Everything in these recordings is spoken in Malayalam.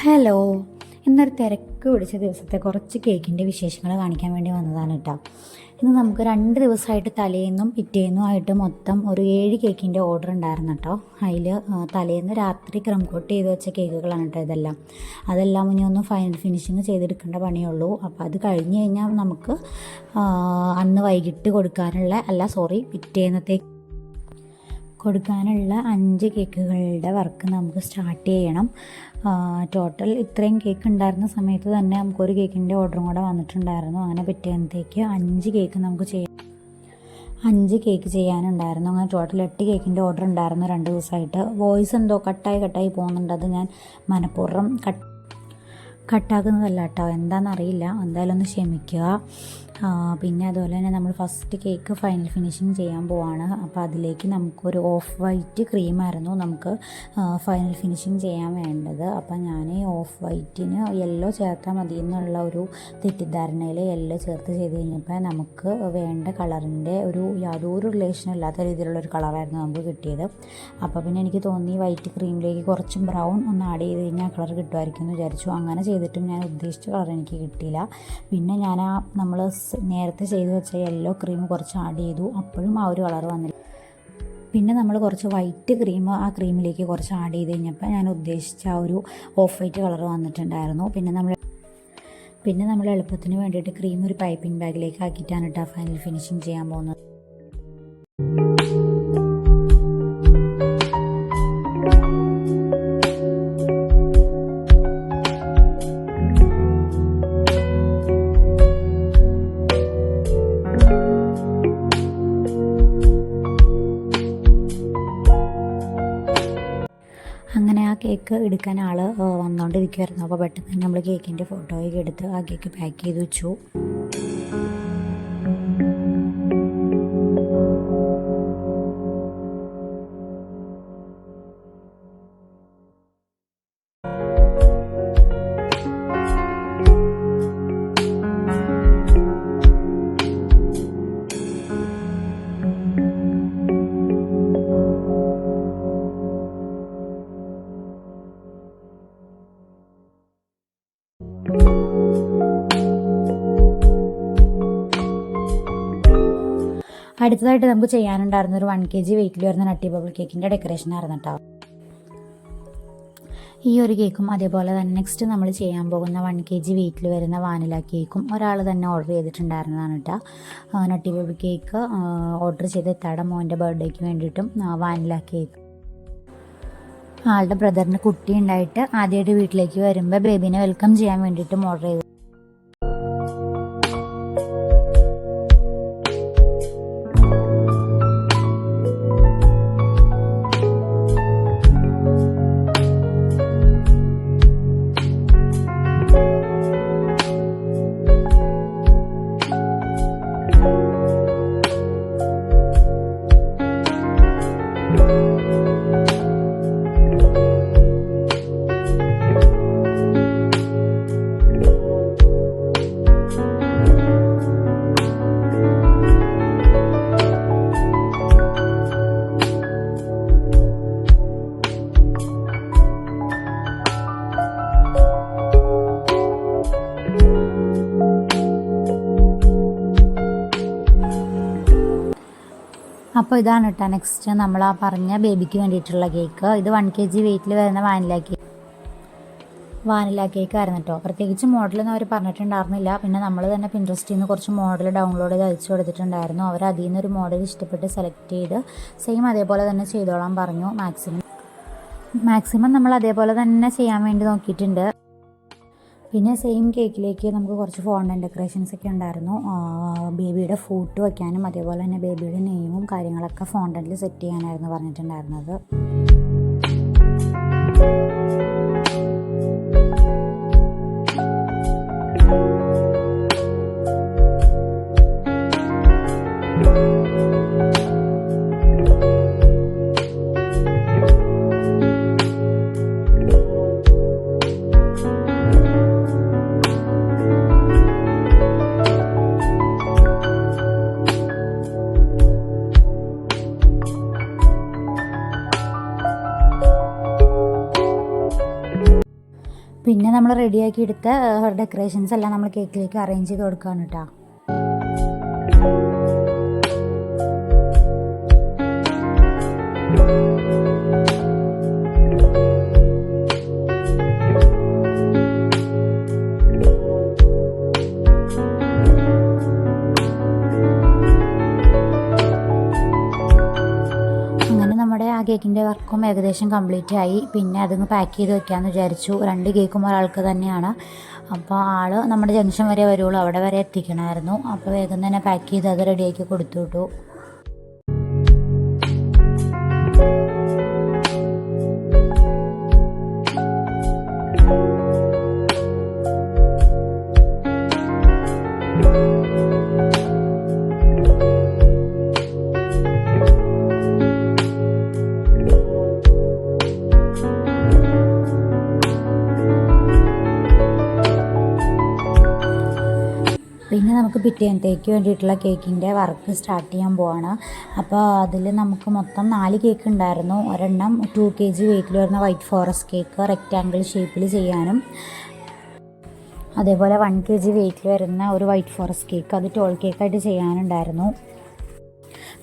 ഹലോ ഇന്നൊരു തിരക്ക് പിടിച്ച ദിവസത്തെ കുറച്ച് കേക്കിന്റെ വിശേഷങ്ങൾ കാണിക്കാൻ വേണ്ടി വന്നതാണ് കേട്ടോ. ഇന്ന് നമുക്ക് രണ്ട് ദിവസമായിട്ട് തലേന്നും പിറ്റേന്നും ആയിട്ട് മൊത്തം ഒരു ഏഴ് കേക്കിന്റെ ഓർഡർ ഉണ്ടായിരുന്നു കേട്ടോ. അതിൽ തലേന്ന് രാത്രി ക്രം കോട്ട് ചെയ്ത് വെച്ച കേക്കുകളാണ് കേട്ടോ ഇതെല്ലാം. അതെല്ലാം ഇനി ഒന്ന് ഫൈനൽ ഫിനിഷിങ് ചെയ്തെടുക്കേണ്ട പണിയുള്ളൂ. അപ്പോൾ അത് കഴിഞ്ഞ് കഴിഞ്ഞാൽ നമുക്ക് അന്ന് വൈകിട്ട് കൊടുക്കാനുള്ള അല്ല സോറി പിറ്റേന്നത്തേക്ക് കൊടുക്കാനുള്ള അഞ്ച് കേക്കുകളുടെ വർക്ക് നമുക്ക് സ്റ്റാർട്ട് ചെയ്യണം. ടോട്ടൽ ഇത്രയും കേക്ക് ഉണ്ടായിരുന്ന സമയത്ത് തന്നെ നമുക്കൊരു കേക്കിന്റെ ഓർഡറും കൂടെ വന്നിട്ടുണ്ടായിരുന്നു. അങ്ങനെ പിറ്റേന്നത്തേക്ക് അഞ്ച് കേക്ക് നമുക്ക് ചെയ്യാം. അഞ്ച് കേക്ക് ചെയ്യാനുണ്ടായിരുന്നു. അങ്ങനെ ടോട്ടൽ എട്ട് കേക്കിന്റെ ഓർഡർ ഉണ്ടായിരുന്നു രണ്ട് ദിവസമായിട്ട്. വോയിസ് എന്തോ കട്ടായി കട്ടായി പോകുന്നുണ്ട്. അത് ഞാൻ മനഃപൂർവം കട്ട് കട്ടാക്കുന്നതല്ല കേട്ടോ. എന്താണെന്നറിയില്ല. എന്തായാലും ഒന്ന് ക്ഷമിക്കുക. പിന്നെ അതുപോലെ തന്നെ നമ്മൾ ഫസ്റ്റ് കേക്ക് ഫൈനൽ ഫിനിഷിങ് ചെയ്യാൻ പോവാണ്. അപ്പോൾ അതിലേക്ക് നമുക്കൊരു ഓഫ് വൈറ്റ് ക്രീമായിരുന്നു നമുക്ക് ഫൈനൽ ഫിനിഷിങ് ചെയ്യാൻ വേണ്ടത്. അപ്പോൾ ഞാൻ ഓഫ് വൈറ്റിന് യെല്ലോ ചേർത്താൽ മതി എന്നുള്ള ഒരു തെറ്റിദ്ധാരണയിൽ യെല്ലോ ചേർത്ത് ചെയ്ത് കഴിഞ്ഞപ്പോൾ നമുക്ക് വേണ്ട കളറിന്റെ ഒരു യാതൊരു റിലേഷനും ഇല്ലാത്ത രീതിയിലുള്ള ഒരു കളറായിരുന്നു നമുക്ക് കിട്ടിയത്. അപ്പോൾ പിന്നെ എനിക്ക് തോന്നി വൈറ്റ് ക്രീമിലേക്ക് കുറച്ച് ബ്രൗൺ ഒന്ന് ആഡ് ചെയ്ത് കഴിഞ്ഞാൽ കളർ കിട്ടുമായിരിക്കും എന്ന് വിചാരിച്ചു. അങ്ങനെ ചെയ്തിട്ടും ഞാൻ ഉദ്ദേശിച്ച കളർ എനിക്ക് കിട്ടിയില്ല. പിന്നെ ഞാൻ ആ നമ്മൾ നേരത്തെ ചെയ്ത് വെച്ച യെല്ലോ ക്രീം കുറച്ച് ആഡ് ചെയ്തു. അപ്പോഴും ആ ഒരു കളർ വന്നില്ല. പിന്നെ നമ്മൾ കുറച്ച് വൈറ്റ് ക്രീം ആ ക്രീമിലേക്ക് കുറച്ച് ആഡ് ചെയ്ത് കഴിഞ്ഞപ്പോൾ ഞാൻ ഉദ്ദേശിച്ച ആ ഒരു ഓഫ് വൈറ്റ് കളർ വന്നിട്ടുണ്ടായിരുന്നു. പിന്നെ നമ്മൾ പിന്നെ നമ്മൾ എളുപ്പത്തിന് വേണ്ടിയിട്ട് ക്രീം ഒരു പൈപ്പിംഗ് ബാഗിലേക്ക് ആക്കിയിട്ടാണ് കേട്ടോ ഫൈനൽ ഫിനിഷിങ് ചെയ്യാൻ പോകുന്നത്. കേക്ക് എടുക്കാൻ ആൾ വന്നുകൊണ്ടിരിക്കുമായിരുന്നു അപ്പോൾ പെട്ടെന്ന് നമ്മൾ കേക്കിന്റെ ഫോട്ടോയൊക്കെ എടുത്ത് ആ കേക്ക് പാക്ക് ചെയ്ത് വെച്ചു. അടുത്തതായിട്ട് നമുക്ക് ചെയ്യാനുണ്ടായിരുന്ന ഒരു വൺ കെ ജി വെയിറ്റിൽ വരുന്ന നട്ടി ബബിൾ കേക്കിന്റെ ഡെക്കറേഷൻ ആയിരുന്നു കേട്ടോ ഈ ഒരു കേക്കും അതേപോലെ തന്നെ നെക്സ്റ്റ് നമ്മൾ ചെയ്യാൻ പോകുന്ന വൺ കെ ജി വെയിറ്റിൽ വരുന്ന വാനില കേക്കും ഒരാൾ തന്നെ ഓർഡർ ചെയ്തിട്ടുണ്ടായിരുന്നതാണ് കേട്ടോ നട്ടി ബേബി കേക്ക് ഓർഡർ ചെയ്ത് എത്താടെ മോന്റെ ബർത്ത്ഡേക്ക് വേണ്ടിയിട്ടും വാനില കേക്ക് ആളുടെ ബ്രദറിന്റെ കുട്ടി ഉണ്ടായിട്ട് ആദ്യമായിട്ട് വീട്ടിലേക്ക് വരുമ്പോൾ ബേബിനെ വെൽക്കം ചെയ്യാൻ വേണ്ടിയിട്ടും ഓർഡർ ചെയ്തു. അപ്പോൾ ഇതാണ് കേട്ടോ നെക്സ്റ്റ് നമ്മൾ ആ പറഞ്ഞ ബേബിക്ക് വേണ്ടിയിട്ടുള്ള കേക്ക് ഇത് വൺ കെ ജി വെയിറ്റിൽ വരുന്ന വാനില കേക്ക് വാനില കേക്ക് ആയിരുന്നു കേട്ടോ പ്രത്യേകിച്ച് മോഡലൊന്നും അവർ പറഞ്ഞിട്ടുണ്ടായിരുന്നില്ല. പിന്നെ നമ്മൾ തന്നെ പിൻട്രസ്റ്റിൽ നിന്ന് കുറച്ച് മോഡൽ ഡൗൺലോഡ് ചെയ്ത് അയച്ചു കൊടുത്തിട്ടുണ്ടായിരുന്നു. അവർ അതിൽ നിന്നൊരു മോഡൽ ഇഷ്ടപ്പെട്ട് സെലക്ട് ചെയ്ത് സെയിം അതേപോലെ തന്നെ ചെയ്തോളാൻ പറഞ്ഞു. മാക്സിമം മാക്സിമം നമ്മൾ അതേപോലെ തന്നെ ചെയ്യാൻ വേണ്ടി നോക്കിയിട്ടുണ്ട്. പിന്നെ സെയിം കേക്കിലേക്ക് നമുക്ക് കുറച്ച് ഫോണ്ടൻ ഡെക്കറേഷൻസ് ഒക്കെ ഉണ്ടായിരുന്നു. ബേബിയുടെ ഫോട്ടോ വയ്ക്കാനും അതേപോലെ തന്നെ ബേബിയുടെ നെയിമും കാര്യങ്ങളൊക്കെ ഫോണ്ടനിൽ സെറ്റ് ചെയ്യാനായിരുന്നു പറഞ്ഞിട്ടുണ്ടായിരുന്നത്. റെഡിയാക്കി എടുത്ത ഡെക്കറേഷൻസ് എല്ലാം നമ്മൾ കേക്കിലേക്ക് അറേഞ്ച് ചെയ്ത് കൊടുക്കുകയാണ് കേട്ടോ കേക്കിന്റെ വർക്കും ഏകദേശം കംപ്ലീറ്റ് ആയി പിന്നെ അതങ്ങ് പാക്ക് ചെയ്ത് വെക്കാമെന്ന് വിചാരിച്ചു. രണ്ട് കേക്കും ഒരാൾക്ക് തന്നെയാണ്. അപ്പോൾ ആൾ നമ്മുടെ ജംഗ്ഷൻ വരെ വരുള്ളൂ. അവിടെ വരെ എത്തിക്കണമായിരുന്നു. അപ്പോൾ വേഗം തന്നെ പാക്ക് ചെയ്ത് അത് റെഡിയാക്കി കൊടുത്തു വിട്ടു. പിറ്റേന്നത്തേക്ക് വേണ്ടിയിട്ടുള്ള കേക്കിന്റെ വർക്ക് സ്റ്റാർട്ട് ചെയ്യാൻ പോവാണ്. അപ്പോൾ അതിൽ നമുക്ക് മൊത്തം നാല് കേക്ക് ഉണ്ടായിരുന്നു. ഒരെണ്ണം ടു കെ ജി വെയിറ്റിൽ വരുന്ന വൈറ്റ് ഫോറസ്റ്റ് കേക്ക് റെക്റ്റാങ്കിൾ ഷേപ്പിൽ ചെയ്യാനും. അതേപോലെ വൺ കെ ജി വെയിറ്റിൽ വരുന്ന ഒരു വൈറ്റ് ഫോറസ്റ്റ് കേക്ക് അത് ടോൾ കേക്കായിട്ട് ചെയ്യാനുണ്ടായിരുന്നു.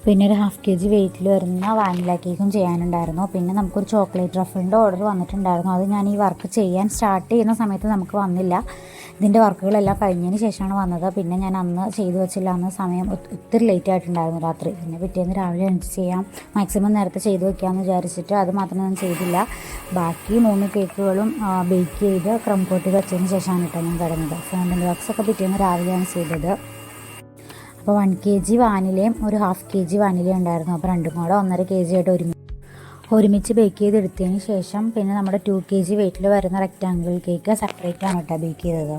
പിന്നെ ഒരു ഹാഫ് കെ ജി വെയിറ്റിൽ വരുന്ന വാനില കേക്കും ചെയ്യാനുണ്ടായിരുന്നു. പിന്നെ നമുക്കൊരു ചോക്ലേറ്റ് റഫിന്റെ ഓർഡർ വന്നിട്ടുണ്ടായിരുന്നു. അത് ഞാൻ ഈ വർക്ക് ചെയ്യാൻ സ്റ്റാർട്ട് ചെയ്യുന്ന സമയത്ത് നമുക്ക് വന്നില്ല. ഇതിന്റെ വർക്കുകളെല്ലാം കഴിഞ്ഞതിന് ശേഷമാണ് വന്നത്. പിന്നെ ഞാൻ അന്ന് ചെയ്തു വെച്ചില്ല. അന്ന് സമയം ഒത്തിരി ലേറ്റ് ആയിട്ടുണ്ടായിരുന്നു രാത്രി. പിന്നെ പിറ്റേന്ന് രാവിലെ എണീച്ച് ചെയ്യാം. മാക്സിമം നേരത്തെ ചെയ്ത് വെക്കാമെന്ന് വിചാരിച്ചിട്ട് അത് മാത്രം ഞാൻ ചെയ്തില്ല. ബാക്കി മൂന്ന് കേക്കുകളും ബേക്ക് ചെയ്ത് ക്രം കോട്ടി വെച്ചതിന് ശേഷമാണ് കേട്ടോ ഞാൻ കിടന്നത്. ഫോണ്ടിന്റെ വർക്ക്സ് ഒക്കെ പിറ്റേന്ന് രാവിലെയാണ് ചെയ്തത്. അപ്പോൾ വൺ കെ ജി വാനിലയും ഒരു ഹാഫ് കെ ജി വാനിലയും ഉണ്ടായിരുന്നു. അപ്പോൾ രണ്ടും കൂടെ ഒന്നര കെ ജി ആയിട്ട് ഒരുമിച്ച് ഒരുമിച്ച് ബേക്ക് ചെയ്തെടുത്തതിന് ശേഷം പിന്നെ നമ്മുടെ ടു കെ ജി വെയിറ്റിൽ വരുന്ന റെക്റ്റാങ്കിൾ കേക്ക് സെപ്പറേറ്റ് ആണ് കേട്ടോ ബേക്ക് ചെയ്തത്.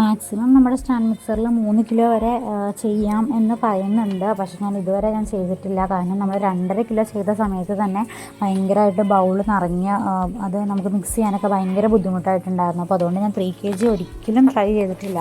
മാക്സിമം നമ്മുടെ സ്റ്റാൻഡ് മിക്സറിൽ മൂന്ന് കിലോ വരെ ചെയ്യാം എന്ന് പറയുന്നുണ്ട്. പക്ഷെ ഞാൻ ഇതുവരെ ഞാൻ ചെയ്തിട്ടില്ല. കാരണം നമ്മൾ രണ്ടര കിലോ ചെയ്ത സമയത്ത് തന്നെ ഭയങ്കരമായിട്ട് ബൗൾ നിറഞ്ഞ് അത് നമുക്ക് മിക്സ് ചെയ്യാനൊക്കെ ഭയങ്കര ബുദ്ധിമുട്ടായിട്ടുണ്ടായിരുന്നു. അപ്പോൾ അതുകൊണ്ട് ഞാൻ ത്രീ കെ ജി ഒരിക്കലും ട്രൈ ചെയ്തിട്ടില്ല.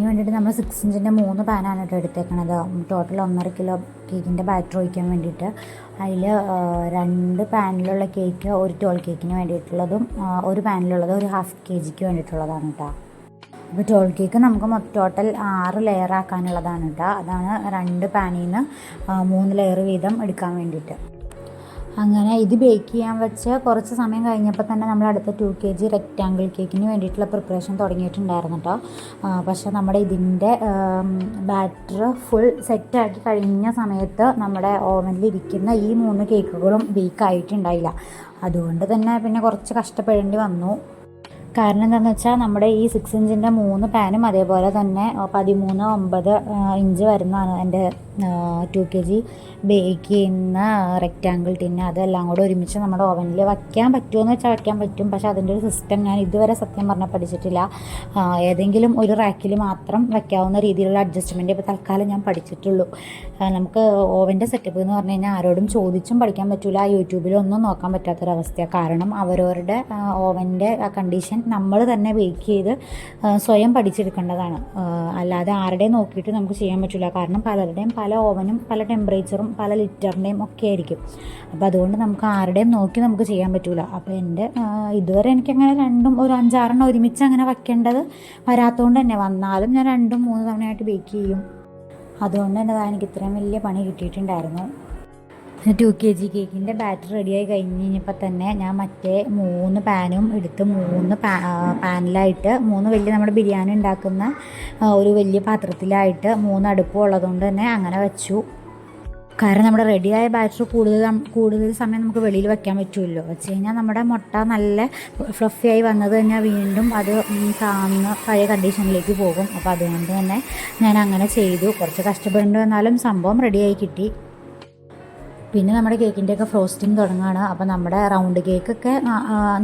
അതിന് വേണ്ടിയിട്ട് നമ്മൾ സിക്സ് ഇഞ്ചിന്റെ മൂന്ന് പാനാണ് കേട്ടോ എടുത്തേക്കണത്. ടോട്ടൽ ഒന്നര കിലോ കേക്കിന്റെ ബാറ്റർ ഒഴിക്കാൻ വേണ്ടിയിട്ട് അതിൽ രണ്ട് പാനിലുള്ള കേക്ക് ഒരു ടോൾ കേക്കിന് വേണ്ടിയിട്ടുള്ളതും ഒരു പാനിലുള്ളത് ഒരു ഹാഫ് കെ ജിക്ക് വേണ്ടിയിട്ടുള്ളതാണ് കേട്ടോ. അപ്പോൾ ടോൾ കേക്ക് നമുക്ക് മൊത്തം ടോട്ടൽ ആറ് ലെയർ ആക്കാനുള്ളതാണ് കേട്ടോ. അതാണ് രണ്ട് പാനിൽ നിന്ന് മൂന്ന് ലെയർ വീതം എടുക്കാൻ വേണ്ടിയിട്ട്. അങ്ങനെ ഇത് ബേക്ക് ചെയ്യാൻ വെച്ച് കുറച്ച് സമയം കഴിഞ്ഞപ്പോൾ തന്നെ നമ്മൾ അടുത്ത ടു കെ ജി റെക്റ്റാങ്കിൾ കേക്കിന് വേണ്ടിയിട്ടുള്ള പ്രിപ്പറേഷൻ തുടങ്ങിയിട്ടുണ്ടായിരുന്നു കേട്ടോ പക്ഷേ നമ്മുടെ ഇതിന്റെ ബാറ്റർ ഫുൾ സെറ്റാക്കി കഴിഞ്ഞ സമയത്ത് നമ്മുടെ ഓവനിൽ ഇരിക്കുന്ന ഈ മൂന്ന് കേക്കുകളും ബേക്ക് ആയിട്ടുണ്ടായില്ല. അതുകൊണ്ട് തന്നെ പിന്നെ കുറച്ച് കഷ്ടപ്പെടേണ്ടി വന്നു. കാരണം എന്താണെന്ന് വെച്ചാൽ നമ്മുടെ ഈ സിക്സ് ഇഞ്ചിന്റെ മൂന്ന് പാനും അതേപോലെ തന്നെ പതിമൂന്ന് ഒമ്പത് ഇഞ്ച് വരുന്നതാണ് എന്റെ ടു കെ ജി ബേക്ക് ചെയ്യുന്ന റെക്റ്റാങ്കിൾ ടിന്ന് അതെല്ലാം കൂടെ ഒരുമിച്ച് നമ്മുടെ ഓവനിൽ വയ്ക്കാൻ പറ്റുമെന്ന് വെച്ചാൽ വയ്ക്കാൻ പറ്റും. പക്ഷേ അതിന്റെ ഒരു സിസ്റ്റം ഞാൻ ഇതുവരെ സത്യം പറഞ്ഞാൽ പഠിച്ചിട്ടില്ല. ഏതെങ്കിലും ഒരു റാക്കിൽ മാത്രം വയ്ക്കാവുന്ന രീതിയിലുള്ള അഡ്ജസ്റ്റ്മെന്റ് ഇപ്പോൾ തൽക്കാലം ഞാൻ പഠിച്ചിട്ടുള്ളൂ. നമുക്ക് ഓവന്റെ സെറ്റപ്പ് എന്ന് പറഞ്ഞു കഴിഞ്ഞാൽ ആരോടും ചോദിച്ചും പഠിക്കാൻ പറ്റില്ല യൂട്യൂബിലൊന്നും നോക്കാൻ പറ്റാത്തൊരവസ്ഥയാണ് കാരണം അവരവരുടെ ഓവന്റെ കണ്ടീഷൻ നമ്മൾ തന്നെ ബേക്ക് ചെയ്ത് സ്വയം പഠിച്ചെടുക്കേണ്ടതാണ്. അല്ലാതെ ആരുടെയും നോക്കിയിട്ട് നമുക്ക് ചെയ്യാൻ പറ്റില്ല കാരണം പലരുടെയും പല ഓവനും പല ടെമ്പറേച്ചറും പല ലിറ്ററിന്റെയും ഒക്കെ ആയിരിക്കും. അപ്പോൾ അതുകൊണ്ട് നമുക്ക് ആരുടെയും നോക്കി നമുക്ക് ചെയ്യാൻ പറ്റില്ല അപ്പോൾ എന്റെ ഇതുവരെ എനിക്കങ്ങനെ രണ്ടും ഒരു അഞ്ചാറെണ്ണം ഒരുമിച്ച് അങ്ങനെ വയ്ക്കേണ്ടത് വരാത്തതുകൊണ്ട് തന്നെ. വന്നാലും ഞാൻ രണ്ടും മൂന്ന് തവണയായിട്ട് ബേക്ക് ചെയ്യും. അതുകൊണ്ട് തന്നെ എനിക്ക് ഇത്രയും വലിയ പണി കിട്ടിയിട്ടുണ്ടായിരുന്നു. ടു കെ ജി കേക്കിന്റെ ബാറ്റർ റെഡിയായി കഴിഞ്ഞ് കഴിഞ്ഞപ്പോൾ തന്നെ ഞാൻ മറ്റേ മൂന്ന് പാനും എടുത്ത് മൂന്ന് പാ പാനിലായിട്ട് മൂന്ന് വലിയ നമ്മുടെ ബിരിയാണി ഉണ്ടാക്കുന്ന ഒരു വലിയ പാത്രത്തിലായിട്ട് മൂന്ന് അടുപ്പും ഉള്ളതുകൊണ്ട് തന്നെ അങ്ങനെ വെച്ചു. കാരണം നമ്മുടെ റെഡിയായ ബാറ്റർ കൂടുതൽ കൂടുതൽ സമയം നമുക്ക് വെളിയിൽ വെക്കാൻ പറ്റുമല്ലോ വെച്ച് കഴിഞ്ഞാൽ നമ്മുടെ മുട്ട നല്ല ഫ്ലഫി ആയി വന്നത് കഴിഞ്ഞാൽ വീണ്ടും അത് താന്ന് പഴയ കണ്ടീഷനിലേക്ക് പോകും. അപ്പോൾ അതുകൊണ്ട് തന്നെ ഞാൻ അങ്ങനെ ചെയ്തു. കുറച്ച് കഷ്ടപ്പെടേണ്ടി വന്നാലും സംഭവം റെഡിയായി കിട്ടി. പിന്നെ നമ്മുടെ കേക്കിന്റെയൊക്കെ ഫ്രോസ്റ്റിംഗ് തുടങ്ങുകയാണ്. അപ്പോൾ നമ്മുടെ റൗണ്ട് കേക്കൊക്കെ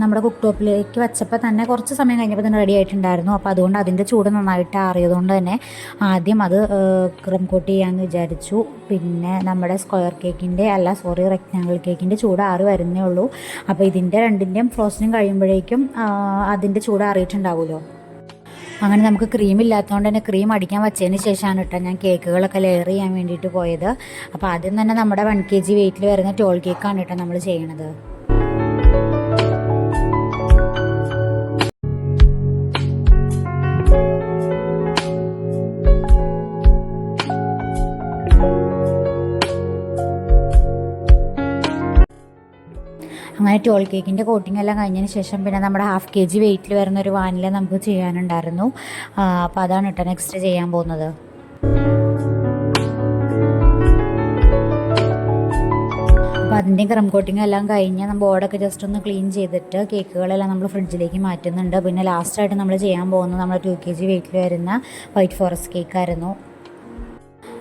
നമ്മുടെ കുക്ക് ടോപ്പിലേക്ക് വെച്ചപ്പോൾ തന്നെ കുറച്ച് സമയം കഴിഞ്ഞപ്പോൾ തന്നെ റെഡി ആയിട്ടുണ്ടായിരുന്നു. അപ്പോൾ അതുകൊണ്ട് അതിന്റെ ചൂട് നന്നായിട്ട് ആറിയതുകൊണ്ട് തന്നെ ആദ്യം അത് ക്രം കോട്ട് ചെയ്യാമെന്ന് വിചാരിച്ചു. പിന്നെ നമ്മുടെ സ്ക്വയർ കേക്കിന്റെ അല്ല സോറി റെക്റ്റാങ്കിൾ കേക്കിന്റെ ചൂട് ആറി വരുന്നേ ഉള്ളൂ. അപ്പോൾ ഇതിന്റെ രണ്ടിന്റെയും ഫ്രോസ്റ്റിംഗ് കഴിയുമ്പോഴേക്കും അതിന്റെ ചൂട് ആറിയിട്ടുണ്ടാവുമല്ലോ. അങ്ങനെ നമുക്ക് ക്രീം ഇല്ലാത്തതുകൊണ്ട് തന്നെ ക്രീം അടിക്കാൻ വെച്ചതിന് ശേഷമാണ് കേട്ടോ ഞാൻ കേക്കുകളൊക്കെ ലെയർ ചെയ്യാൻ വേണ്ടിയിട്ട് പോയത്. അപ്പോൾ ആദ്യം തന്നെ നമ്മുടെ വൺ കെ ജി വെയിറ്റിൽ വരുന്ന ടോൾ കേക്കാണ് കേട്ടോ നമ്മൾ ചെയ്യണത്. അങ്ങനെ ടോൾ കേക്കിന്റെ കോട്ടിംഗ് എല്ലാം കഴിഞ്ഞതിന് ശേഷം പിന്നെ നമ്മുടെ ഹാഫ് കെ ജി വെയിറ്റിൽ വരുന്ന ഒരു വാനില നമുക്ക് ചെയ്യാനുണ്ടായിരുന്നു. അപ്പോൾ അതാണ് കേട്ടോ നെക്സ്റ്റ് ചെയ്യാൻ പോകുന്നത്. അപ്പോൾ അതിന്റെ ക്രം കോട്ടിംഗ് എല്ലാം കഴിഞ്ഞ് നമ്മൾ ബോർഡൊക്കെ ജസ്റ്റ് ഒന്ന് ക്ലീൻ ചെയ്തിട്ട് കേക്കുകളെല്ലാം നമ്മൾ ഫ്രിഡ്ജിലേക്ക് മാറ്റുന്നുണ്ട്. പിന്നെ ലാസ്റ്റായിട്ട് നമ്മൾ ചെയ്യാൻ പോകുന്നത് നമ്മുടെ ടു കെ ജി വെയിറ്റിൽ വരുന്ന വൈറ്റ് ഫോറസ്റ്റ് കേക്കായിരുന്നു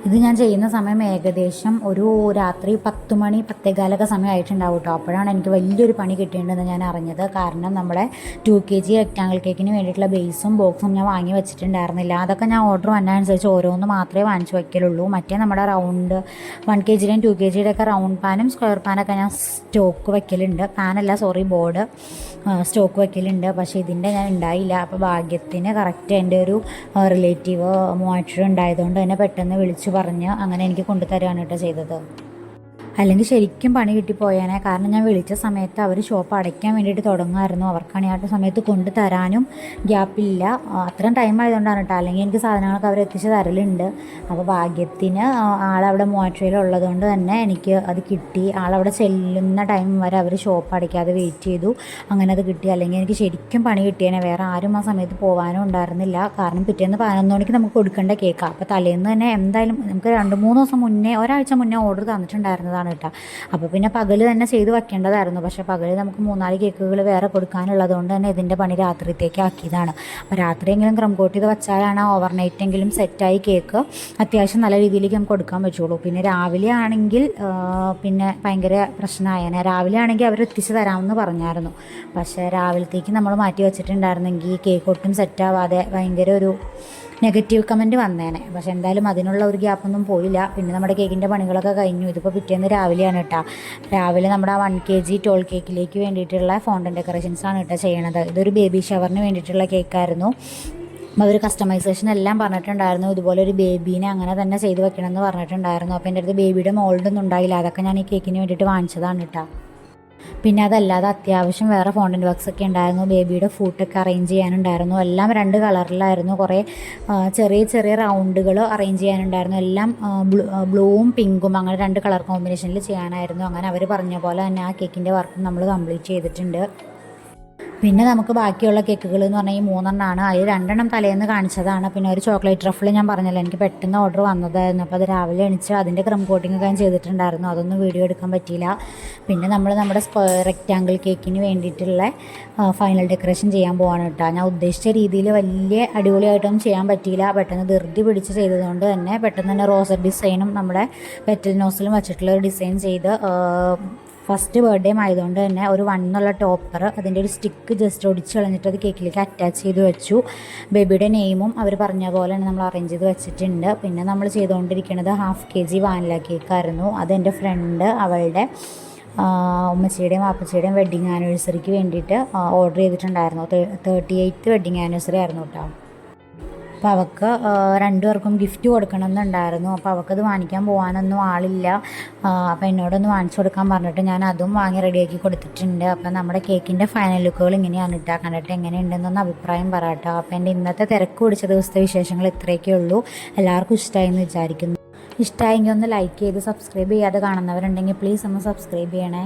ഇത് ഞാൻ ചെയ്യുന്ന സമയം ഏകദേശം ഒരു രാത്രി പത്ത് മണി പത്തേകാലൊക്കെ സമയം ആയിട്ടുണ്ടാവും കേട്ടോ അപ്പോഴാണ് എനിക്ക് വലിയൊരു പണി കിട്ടിയിട്ടുണ്ടെന്ന് ഞാൻ അറിഞ്ഞത്. കാരണം നമ്മുടെ ടു കെ ജി റെക്റ്റാങ്കിൾ കേക്കിന് വേണ്ടിയിട്ടുള്ള ബേസും ബോക്സും ഞാൻ വാങ്ങി വെച്ചിട്ടുണ്ടായിരുന്നില്ല. അതൊക്കെ ഞാൻ ഓർഡർ വന്നതനുസരിച്ച് ഓരോന്ന് മാത്രമേ വാങ്ങിച്ചു വയ്ക്കലുള്ളൂ മറ്റേ നമ്മുടെ റൗണ്ട് വൺ കെ ജിയുടെയും ടു കെ ജിയുടെ ഒക്കെ റൗണ്ട് പാനും സ്ക്വയർ പാനൊക്കെ ഞാൻ സ്റ്റോക്ക് വയ്ക്കലുണ്ട് പാനല്ല സോറി ബോർഡ് സ്റ്റോക്ക് വയ്ക്കലുണ്ട് പക്ഷേ ഇതിന്റെ ഞാൻ ഉണ്ടായില്ല. അപ്പോൾ ഭാഗ്യത്തിന് കറക്റ്റ് എന്റെ ഒരു റിലേറ്റീവ് മൂവാറ്റുപുഴ ഉണ്ടായതുകൊണ്ട് തന്നെ പെട്ടെന്ന് വിളിച്ചു പറഞ്ഞ് അങ്ങനെ എനിക്ക് കൊണ്ടുതരികയാണ് കേട്ടോ ചെയ്തത്. അല്ലെങ്കിൽ ശരിക്കും പണി കിട്ടിപ്പോയേനെ. കാരണം ഞാൻ വിളിച്ച സമയത്ത് അവർ ഷോപ്പ് അടയ്ക്കാൻ വേണ്ടിയിട്ട് തുടങ്ങുമായിരുന്നു. അവർക്കാണെങ്കിൽ ആ സമയത്ത് കൊണ്ട് തരാനും ഗ്യാപ്പില്ല. അത്രയും ടൈം ആയതുകൊണ്ടാണ് കേട്ടോ അല്ലെങ്കിൽ എനിക്ക് സാധനങ്ങളൊക്കെ അവർ എത്തിച്ച് തരലുണ്ട്. അപ്പോൾ ഭാഗ്യത്തിന് ആളവിടെ മൂവാറ്റുപുഴയിൽ കൊണ്ട് തന്നെ എനിക്ക് അത് കിട്ടി. ആളവിടെ ചെല്ലുന്ന ടൈം വരെ അവർ ഷോപ്പ് അടയ്ക്കാതെ വെയിറ്റ് ചെയ്തു. അങ്ങനെ അത് കിട്ടി. അല്ലെങ്കിൽ എനിക്ക് ശരിക്കും പണി കിട്ടിയേനെ. വേറെ ആരും ആ സമയത്ത് പോകാനും ഉണ്ടായിരുന്നില്ല. കാരണം പിറ്റേന്ന് പതിനൊന്ന് മണിക്ക് നമുക്ക് കൊടുക്കേണ്ട കേക്കാണ് അപ്പോൾ തലേന്ന് തന്നെ എന്തായാലും നമുക്ക് രണ്ട് മൂന്ന് ദിവസം മുന്നേ ഒരാഴ്ച മുന്നേ ഓർഡർ തന്നിട്ടുണ്ടായിരുന്നതാണ് കേട്ടോ. അപ്പോൾ പിന്നെ പകൽ തന്നെ ചെയ്ത് വെക്കേണ്ടതായിരുന്നു. പക്ഷെ പകൽ നമുക്ക് മൂന്നാൽ കേക്കുകൾ വേറെ കൊടുക്കാനുള്ളത് കൊണ്ട് തന്നെ ഇതിന്റെ പണി രാത്രിത്തേക്ക് ആക്കിയതാണ്. അപ്പോൾ രാത്രിയെങ്കിലും ക്രം കോട്ട് ചെയ്ത് വെച്ചാലാണ് ഓവർനൈറ്റ് എങ്കിലും സെറ്റായി കേക്ക് അത്യാവശ്യം നല്ല രീതിയിലേക്ക് നമുക്ക് കൊടുക്കാൻ പറ്റുള്ളൂ. പിന്നെ രാവിലെ ആണെങ്കിൽ പിന്നെ ഭയങ്കര പ്രശ്നമായേനെ. രാവിലെ ആണെങ്കിൽ അവർ എത്തിച്ച് തരാമെന്ന് പറഞ്ഞായിരുന്നു. പക്ഷേ രാവിലത്തേക്ക് നമ്മൾ മാറ്റി വെച്ചിട്ടുണ്ടായിരുന്നെങ്കിൽ കേക്ക് ഒട്ടും സെറ്റാവാതെ ഭയങ്കര ഒരു നെഗറ്റീവ് കമന്റ് വന്നേനെ. പക്ഷെ എന്തായാലും അതിനുള്ള ഒരു ഗ്യാപ്പൊന്നും പോയില്ല. പിന്നെ നമ്മുടെ കേക്കിന്റെ പണികളൊക്കെ കഴിഞ്ഞു. ഇതിപ്പോൾ പിറ്റേന്ന് രാവിലെയാണ് കേട്ടോ. രാവിലെ നമ്മുടെ ആ വൺ കെ ജി ടോൾ കേക്കിലേക്ക് വേണ്ടിയിട്ടുള്ള ഫോണ്ടൻ ഡെക്കറേഷൻസ് ആണ് കേട്ടോ ചെയ്യണത്. ഇതൊരു ബേബി ഷവറിന് വേണ്ടിയിട്ടുള്ള കേക്കായിരുന്നു അവർ കസ്റ്റമൈസേഷൻ എല്ലാം പറഞ്ഞിട്ടുണ്ടായിരുന്നു. ഇതുപോലെ ഒരു ബേബീനെ അങ്ങനെ തന്നെ ചെയ്ത് വെക്കണമെന്ന് പറഞ്ഞിട്ടുണ്ടായിരുന്നു. അപ്പോൾ എന്റെ അടുത്ത് ബേബിയുടെ മോൾഡൊന്നും ഉണ്ടായില്ല. അതൊക്കെ ഞാൻ ഈ കേക്കിന് വേണ്ടിയിട്ട് വാങ്ങിച്ചതാണ് കേട്ടോ. പിന്നെ അതല്ലാതെ അത്യാവശ്യം വേറെ ഫോണ്ടന്റ് ബോക്സ് ഒക്കെ ഉണ്ടായിരുന്നു. ബേബിയുടെ ഫുഡൊക്കെ അറേഞ്ച് ചെയ്യാനുണ്ടായിരുന്നു. എല്ലാം രണ്ട് കളറിലായിരുന്നു കുറേ ചെറിയ ചെറിയ റൗണ്ടുകളോ അറേഞ്ച് ചെയ്യാനുണ്ടായിരുന്നു. എല്ലാം ബ്ലൂവും പിങ്കും അങ്ങനെ രണ്ട് കളർ കോമ്പിനേഷനിൽ ചെയ്യാനായിരുന്നു. അങ്ങനെ അവർ പറഞ്ഞ പോലെ തന്നെ ആ കേക്കിന്റെ വർക്ക് നമ്മൾ കംപ്ലീറ്റ് ചെയ്തിട്ടുണ്ട്. പിന്നെ നമുക്ക് ബാക്കിയുള്ള കേക്കുകൾ എന്ന് പറഞ്ഞാൽ ഈ മൂന്നെണ്ണമാണ് അതിൽ രണ്ടെണ്ണം തലേന്ന് കാണിച്ചതാണ്. പിന്നെ ഒരു ചോക്ലേറ്റ് റഫിൾ ഞാൻ പറഞ്ഞല്ലോ എനിക്ക് പെട്ടെന്ന് ഓർഡർ വന്നതായിരുന്നു അപ്പോൾ അത് രാവിലെ എണിച്ച് അതിന്റെ ക്രം കോട്ടിംഗ് ഒക്കെ ചെയ്തിട്ടുണ്ടായിരുന്നു. അതൊന്നും വീഡിയോ എടുക്കാൻ പറ്റിയില്ല. പിന്നെ നമ്മൾ നമ്മുടെ റെക്റ്റാങ്കിൾ കേക്കിന് വേണ്ടിയിട്ടുള്ള ഫൈനൽ ഡെക്കറേഷൻ ചെയ്യാൻ പോവാണ് കേട്ടോ. ഞാൻ ഉദ്ദേശിച്ച രീതിയിൽ വലിയ അടിപൊളിയായിട്ടൊന്നും ചെയ്യാൻ പറ്റിയില്ല. പെട്ടെന്ന് ധൃതി പിടിച്ച് ചെയ്തതുകൊണ്ട് തന്നെ പെട്ടെന്ന് തന്നെ റോസർ ഡിസൈനും നമ്മുടെ പെറ്റൽ നോസിലും വെച്ചിട്ടുള്ള ഒരു ഡിസൈൻ ചെയ്ത് ഫസ്റ്റ് ബർത്ത്ഡേ ആയതുകൊണ്ട് തന്നെ ഒരു വണ്ണുള്ള ടോപ്പർ അതിന്റെ ഒരു സ്റ്റിക്ക് ജസ്റ്റ് ഒടിച്ച് കളഞ്ഞിട്ട് അത് കേക്കിലേക്ക് അറ്റാച്ച് ചെയ്ത് വെച്ചു. ബേബിയുടെ നെയിമും അവർ പറഞ്ഞ പോലെ തന്നെ നമ്മൾ അറേഞ്ച് ചെയ്ത് വെച്ചിട്ടുണ്ട്. പിന്നെ നമ്മൾ ചെയ്തുകൊണ്ടിരിക്കുന്നത് ഹാഫ് കെ ജി വാനില കേക്കായിരുന്നു അതെന്റെ ഫ്രണ്ട് അവളുടെ ഉമ്മച്ചിയുടെയും വാപ്പച്ചിയുടെയും വെഡ്ഡിങ് ആനിവേഴ്സറിക്ക് വേണ്ടിയിട്ട് ഓർഡർ ചെയ്തിട്ടുണ്ടായിരുന്നു. തേർട്ടി എയ്ത്ത് വെഡ്ഡിങ് ആനിവേഴ്സറി ആയിരുന്നു കേട്ടോ അപ്പോൾ അവൾക്ക് രണ്ടുപേർക്കും ഗിഫ്റ്റ് കൊടുക്കണം എന്നുണ്ടായിരുന്നു അപ്പോൾ അവൾക്കത് വാങ്ങിക്കാൻ പോകാനൊന്നും ആളില്ല. അപ്പോൾ എന്നോടൊന്ന് വാങ്ങിച്ചു കൊടുക്കാൻ പറഞ്ഞിട്ട് ഞാൻ അതും വാങ്ങി റെഡിയാക്കി കൊടുത്തിട്ടുണ്ട്. അപ്പോൾ നമ്മുടെ കേക്കിന്റെ ഫൈനൽ ലുക്കുകൾ ഇങ്ങനെയാണ് ഇട്ടാ. കണ്ടിട്ട് എങ്ങനെയുണ്ടെന്നൊന്ന് അഭിപ്രായം പറയട്ടോ. അപ്പോൾ എന്റെ ഇന്നത്തെ തിരക്ക് പിടിച്ച ദിവസത്തെ വിശേഷങ്ങൾ ഇത്രയൊക്കെ ഉള്ളൂ. എല്ലാവർക്കും ഇഷ്ടമായി എന്ന് വിചാരിക്കുന്നു. ഇഷ്ടമായെങ്കിൽ ഒന്ന് ലൈക്ക് ചെയ്ത് സബ്സ്ക്രൈബ് ചെയ്യാതെ കാണുന്നവരുണ്ടെങ്കിൽ പ്ലീസ് ഒന്ന് സബ്സ്ക്രൈബ് ചെയ്യണേ.